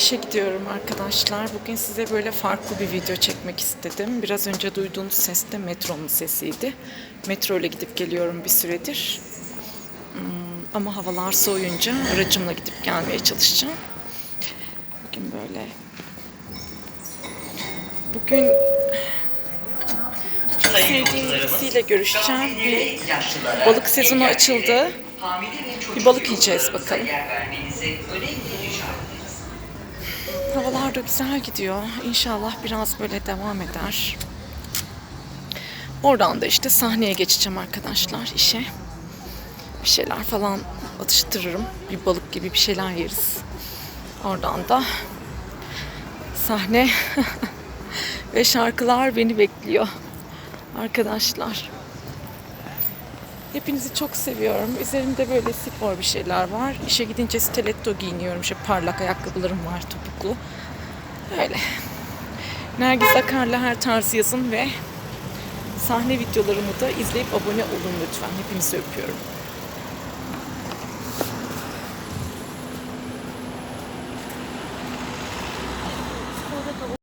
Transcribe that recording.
işe gidiyorum arkadaşlar. Bugün size böyle farklı bir video çekmek istedim. Biraz önce duyduğunuz ses de metronun sesiydi. Metro ile gidip geliyorum bir süredir. Hmm, ama havalar soğuyunca aracımla gidip gelmeye çalışacağım. Bugün böyle. Bugün sevdiğim birisiyle görüşeceğim. Bir balık sezonu açıldı. Bir balık yiyeceğiz bakalım. Havalar da güzel gidiyor. İnşallah biraz böyle devam eder. Oradan da işte sahneye geçeceğim arkadaşlar işe. Bir şeyler falan atıştırırım. Bir balık gibi bir şeyler yeriz. Oradan da sahne ve şarkılar beni bekliyor. Arkadaşlar. Hepinizi çok seviyorum. Üzerimde böyle spor bir şeyler var. İşe gidince stiletto giyiniyorum. İşte parlak ayakkabılarım var topuklu. Öyle. Nergis Akar'la her tarz yazın ve sahne videolarımı da izleyip abone olun lütfen. Hepinizi öpüyorum.